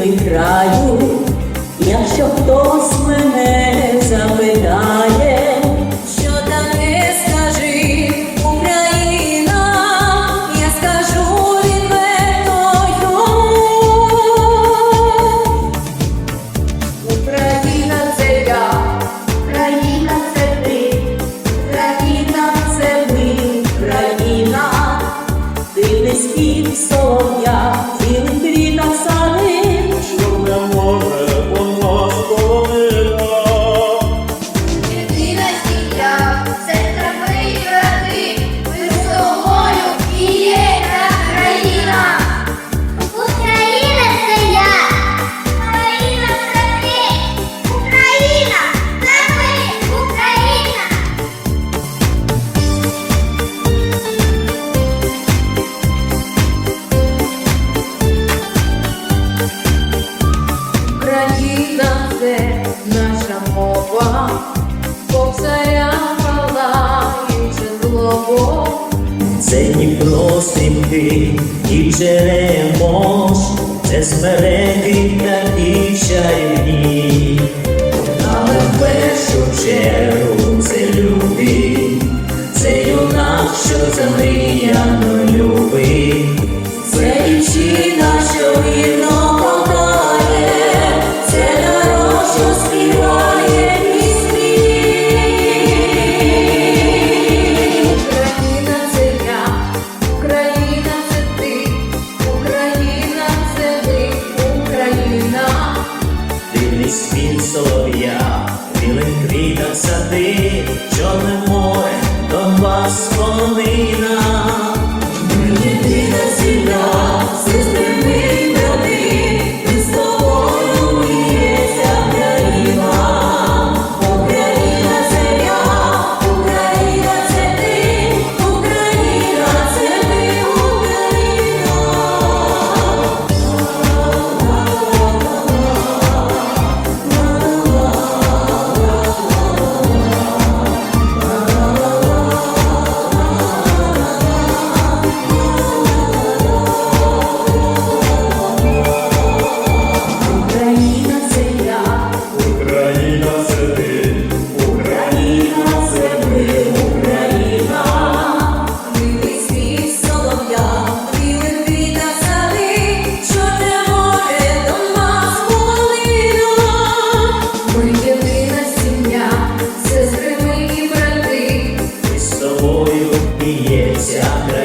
ритми граю, якщо хтось мене запитає, що та не скажи Україна, я скажу відвертою. Україна це я, Україна це ти, Україна це ми, Україна, ти не співся. це ні Дніпро ти, ні Черемош, це смереки та і чайні. Але в першу чергу це люди, це юнак, що замріяно. сади, що немов до вас полина. б'ється.